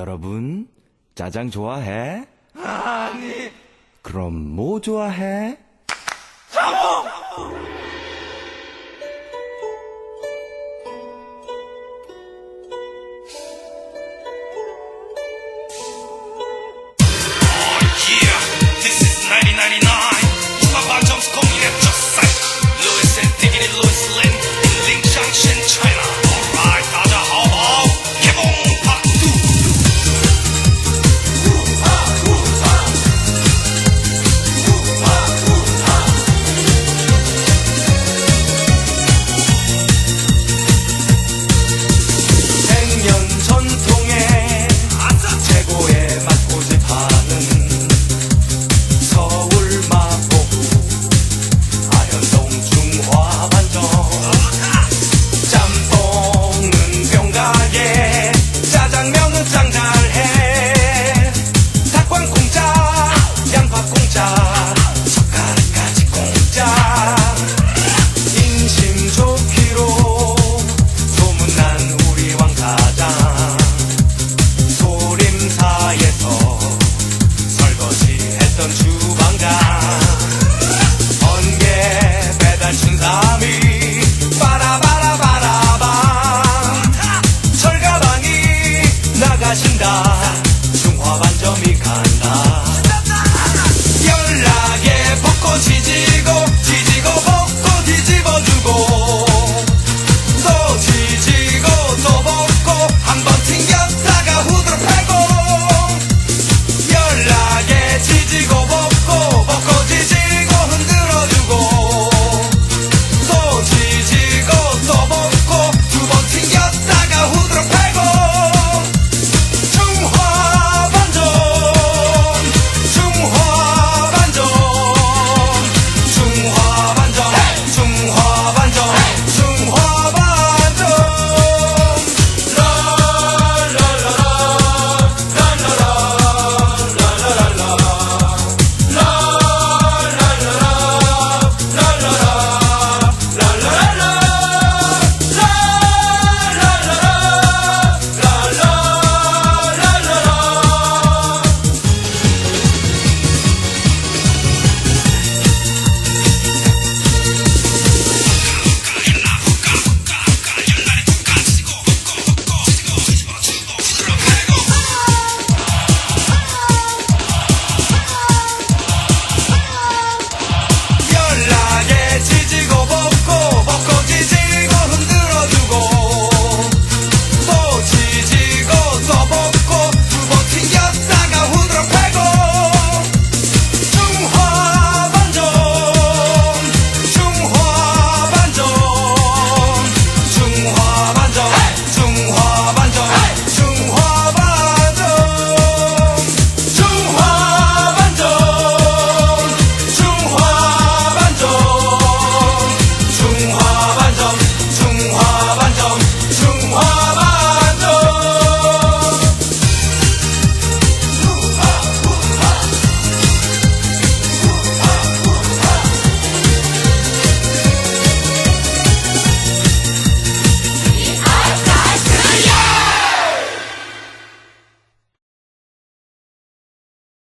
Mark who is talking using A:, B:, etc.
A: 여러분, 짜장 좋아해?
B: 아니.
A: 그럼 뭐 좋아해?
B: 사모! 주방장. 번개 배달 순삼이 빠라바라바라밤. 철가방이 나가신다.